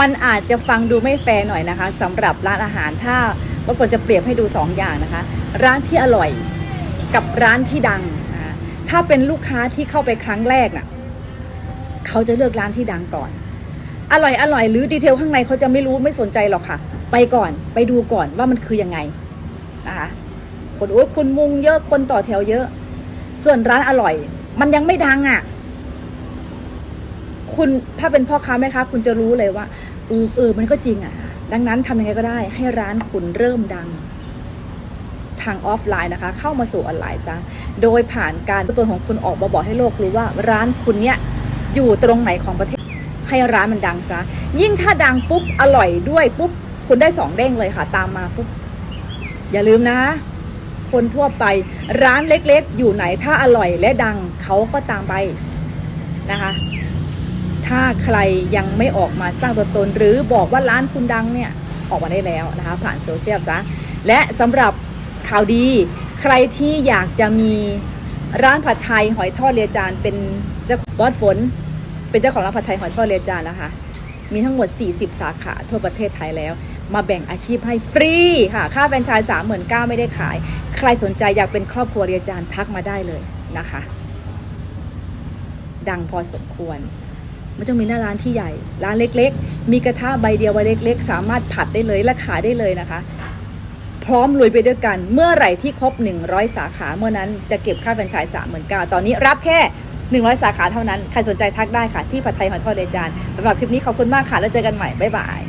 มันอาจจะฟังดูไม่แฟร์หน่อยนะคะสำหรับร้านอาหารถ้าว่าฝนจะเปรียบให้ดู 2ออย่างนะคะ ร้านที่อร่อยกับร้านที่ดังนะถ้าเป็นลูกค้าที่เข้าไปครั้งแรกน่ะเขาจะเลือกร้านที่ดังก่อน อร่อยอร่อยหรือดีเทลข้างในเขาจะไม่รู้ไม่สนใจหรอกค่ะ ไปก่อนไปดูก่อนว่ามันคือยังไงนะคะคนโอ้ยคนมุงเยอะคนต่อแถวเยอะ ส่วนร้านอร่อย มันยังไม่ดังอะ คุณถ้าเป็นพ่อค้าแม่ค้าคุณจะรู้เลยว่าเออเออมันก็จริงอะ ดังนั้นทำยังไงก็ได้ ให้ร้านคุณเริ่มดังทางออฟไลน์นะคะ เข้ามาสู่ออนไลน์ซะโดยผ่านการตัวตนของคุณออกมาบอกให้โลกรู้ว่าร้านคุณเนี่ยอยู่ตรงไหนของประเทศ ให้ร้านมันดังซะยิ่งถ้าดังปุ๊บอร่อยด้วยปุ๊บคุณได้สองเด้งเลยค่ะ ตามมาปุ๊บอย่าลืมนะ คนทั่วไปร้านเล็กๆ อยู่ไหนถ้าอร่อยและดังเขาก็ตามไปนะคะ ถ้าใครยังไม่ออกมาสร้างตัวตน หรือบอกว่าร้านคุณดังเนี่ยออกมาได้แล้วนะคะผ่านโซเชียลซะและสำหรับข่าวดีใครที่อยากจะมีร้านผัดไทยหอยทอดเรียจานเป็นเจ้าบอสฝน เป็นเจ้าของร้านผัดไทยหอยทอดเรียจานนะคะมีทั้งหมด 40 สาขาทั่วประเทศไทยแล้ว มาแบ่งอาชีพให้ฟรีค่ะ ค่าแฟรนไชส์สามหมื่นเก้าไม่ได้ขาย ใครสนใจอยากเป็นครอบครัวเรียจานทักมาได้เลยนะคะ ดังพอสมควร ไม่ต้องมีหน้าร้านที่ใหญ่ ร้านเล็กๆ มีกระทะใบเดียวใบเล็ก ๆ สามารถผัดได้เลยและขายได้เลยนะคะ พร้อมลุยไปด้วยกัน เมื่อไหร่ที่ครบ 100 สาขาเมื่อนั้นจะเก็บค่าแฟรนไชส์สามหมื่นเก้าตอนนี้รับแค่ 100 สาขาเท่านั้น ใครสนใจทักได้ค่ะที่ผัดไทยหอยทอดเดจานสำหรับคลิปนี้ขอบคุณมากค่ะแล้วเจอกันใหม่บ๊ายบาย